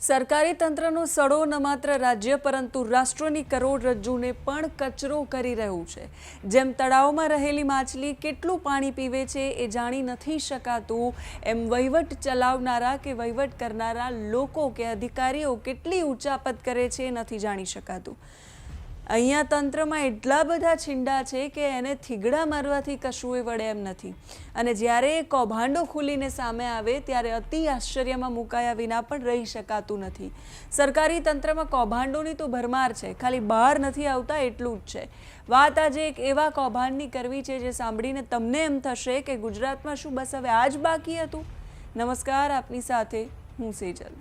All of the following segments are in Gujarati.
સરકારી તંત્રનો સડો ન માત્ર રાજ્ય, પરંતુ રાષ્ટ્રની કરોડરજ્જુને પણ કચરો કરી રહ્યું છે. જેમ તળાવમાં રહેલી માછલી કેટલું પાણી પીવે છે એ જાણી નથી શકાતું. એમ વહીવટ ચલાવનારા કે વહીવટ કરનારા લોકો કે અધિકારીઓ કેટલી ઉચાપત કરે છે એ નથી જાણી શકાતું. અહીંયા તંત્રમાં એટલા બધા છીંડા છે કે એને થીગડા મારવાથી કશું એ વળે એમ નથી. અને જ્યારે એ કૌભાંડો ખુલીને સામે આવે, ત્યારે અતિ આશ્ચર્યમાં મુકાયા વિના પણ રહી શકાતું નથી. સરકારી તંત્રમાં કૌભાંડોની તો ભરમાર છે, ખાલી બહાર નથી આવતા એટલું જ છે. વાત આજે એક એવા કૌભાંડની કરવી છે જે સાંભળીને તમને એમ થશે કે ગુજરાતમાં શું બસ હવે આ જ બાકી હતું? નમસ્કાર, આપની સાથે હું સેજલ.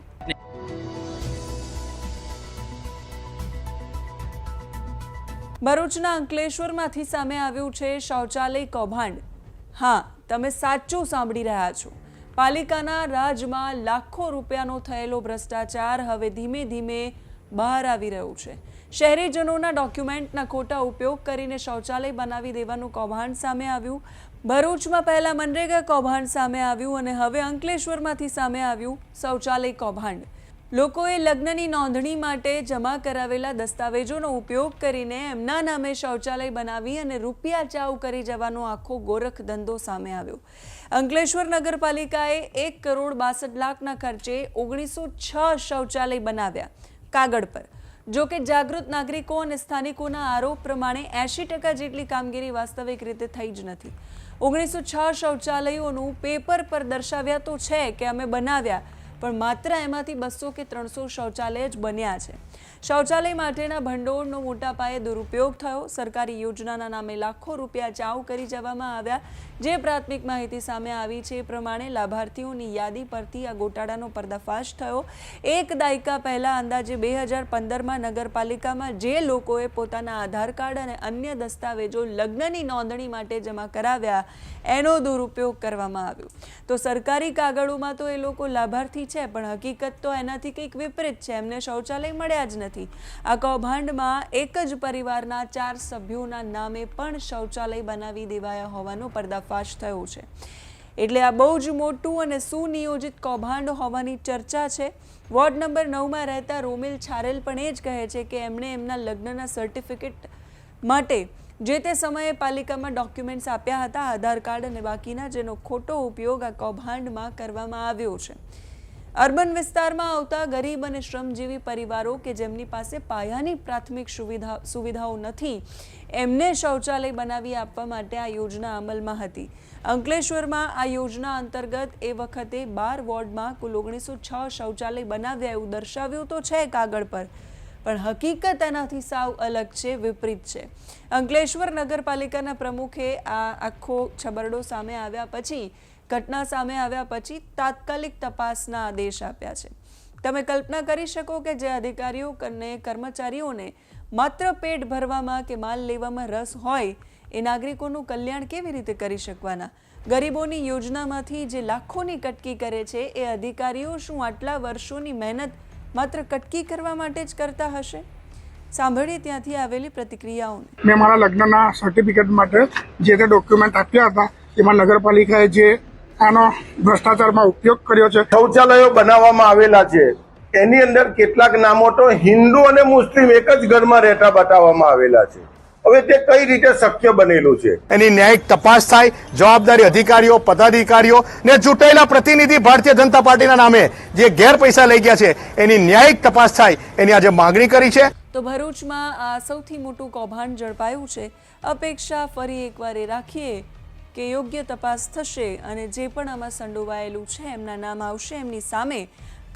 ભરૂચના અંકલેશ્વરમાંથી સામે આવ્યું છે શૌચાલય કૌભાંડ. હા, તમે સાચું સાંભળી રહ્યા છો. પાલિકાના રાજમાં લાખો રૂપિયાનો થયેલો ભ્રષ્ટાચાર હવે ધીમે ધીમે બહાર આવી રહ્યું છે. શહેરીજનોના ડોક્યુમેન્ટના ખોટા ઉપયોગ કરીને શૌચાલય બનાવી દેવાનું કૌભાંડ સામે આવ્યું. ભરૂચમાં પહેલા મનરેગા કૌભાંડ સામે આવ્યું અને હવે અંકલેશ્વરમાંથી સામે આવ્યું શૌચાલય કૌભાંડ. લોકોએ લગ્નની નોંધણી માટે જમા કરાવેલા દસ્તાવેજોનો ઉપયોગ કરીને એમના નામે શૌચાલય બનાવી અને રૂપિયા ચાવ કરી જવાનો આખો ગોરખ ધંધો સામે આવ્યો. અંકલેશ્વર નગરપાલિકાએ એક કરોડ બાસઠ લાખના ખર્ચે ઓગણીસો છ શૌચાલય બનાવ્યા કાગળ પર. જો કે જાગૃત નાગરિકો અને સ્થાનિકોના આરોપ પ્રમાણે એંશી ટકા જેટલી કામગીરી વાસ્તવિક રીતે થઈ જ નથી. ઓગણીસો છ શૌચાલયોનું પેપર પર દર્શાવ્યા તો છે કે અમે બનાવ્યા પણ માત્ર એમાંથી બસો કે ત્રણસો શૌચાલય જ બન્યા છે. શૌચાલય માટેના ભંડોળનો મોટા પાયે દુરુપયોગ થયો. સરકારી યોજનાના નામે લાખો રૂપિયા ચાવ કરી જવામાં આવ્યા. જે પ્રાથમિક માહિતી સામે આવી છે એ પ્રમાણે લાભાર્થીઓની યાદી પરથી આ ગોટાળાનો પર્દાફાશ થયો. એક દાયકા પહેલાં અંદાજે બે હજાર પંદરમાં નગરપાલિકામાં જે લોકોએ પોતાના આધાર કાર્ડ અને અન્ય દસ્તાવેજો લગ્નની નોંધણી માટે જમા કરાવ્યા, એનો દુરુપયોગ કરવામાં આવ્યો. તો સરકારી કાગળોમાં તો એ લોકો લાભાર્થી છે, પણ હકીકત તો એનાથી કંઈક વિપરીત છે. એમને શૌચાલય મળ્યા જ નથી. આ કૌભાંડમાં એક જ પરિવારના ચાર સભ્યોના નામે પણ શૌચાલય બનાવી દેવાયા હોવાનો પર્દાફાશ થયો છે. એટલે આ બહુ જ મોટું અને સુનિયોજિત કૌભાંડ હોવાની ચર્ચા છે. વોર્ડ નંબર નવમાં રહેતા રોમિલ છારેલ પણ એ જ કહે છે કે એમણે એમના લગ્નના સર્ટિફિકેટ માટે જે તે સમયે પાલિકામાં ડોક્યુમેન્ટ્સ આપ્યા હતા, આધાર કાર્ડ અને બાકીના, જેનો ખોટો ઉપયોગ આ કૌભાંડમાં કરવામાં આવ્યો છે. અર્બન વિસ્તારમાં આવતા ગરીબ અને શ્રમજીવી પરિવારો કે જેમની પાસે પાયાની પ્રાથમિક સુવિધા સુવિધાઓ નથી, એમને શૌચાલય બનાવી આપવા માટે આ યોજના અમલમાં હતી. અંકલેશ્વરમાં આ યોજના અંતર્ગત એ વખતે બાર વોર્ડમાં કુલ ઓગણીસો છ શૌચાલય બનાવ્યા એવું દર્શાવ્યું તો છે કાગળ પર. પણ હકીકત એનાથી સાવ અલગ છે, વિપરીત છે. અંકલેશ્વર નગરપાલિકાના પ્રમુખે આ આખો છબરડો સામે આવ્યા પછી, ઘટના સામે આવ્યા પછી તાત્કાલિક તપાસના આદેશ આપ્યા છે. તમે કલ્પના કરી શકો કે જે અધિકારીઓ અને કર્મચારીઓને માત્ર પેટ ભરવામાં કે માલ લેવામાં રસ હોય, એ નાગરિકોનું કલ્યાણ કેવી રીતે કરી શકવાના? ગરીબોની યોજનામાંથી જે લાખોની કટકી કરે છે, એ અધિકારીઓ શું આટલા વર્ષોની મહેનત માત્ર કટકી કરવા માટે જ કરતા હશે? સાંભળીએ ત્યાંથી આવેલી પ્રતિક્રિયાઓને. મેં મારા લગ્નના સર્ટિફિકેટ માટે જે તે ડોક્યુમેન્ટ આપ્યા હતા એમાં નગરપાલિકાએ જે આનો ભ્રષ્ટાચારમાં ઉપયોગ કર્યો છે શૌચાલયો બનાવવામાં આવેલા છે. એની અંદર કેટલાક નામો તો હિન્દુ અને મુસ્લિમ એક જ ઘરમાં રહેતા બતાવવામાં આવેલા છે. હવે તે કઈ રીતે શક્ય બનેલું છે? એની ન્યાયિક તપાસ થાય જવાબદારી અધિકારીઓ પદાધિકારીઓ ને ચૂંટાયેલા પ્રતિનિધિ ભારતીય જનતા પાર્ટીના નામે જે ગેર પૈસા લઈ ગયા છે એની ન્યાયિક તપાસ થાય એની આજે માંગણી કરી છે. તો ભરૂચમાં આ સૌથી મોટું કૌભાંડ ઝડપાયું છે. અપેક્ષા ફરી એકવાર એ રાખીએ કે યોગ્ય તપાસ થશે અને જે પણ આમાં સંડોવાયેલું છે એમના નામ આવશે એમની સામે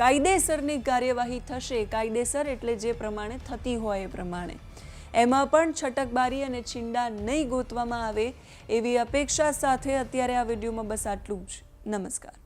કાયદેસરની કાર્યવાહી થશે. કાયદેસર એટલે જે પ્રમાણે થતી હોય એ પ્રમાણે. એમાં પણ છટકબારી અને છીંડા નહીં ગોતવામાં આવે એવી અપેક્ષા સાથે અત્યારે આ વિડીયોમાં બસ આટલું જ. નમસ્કાર.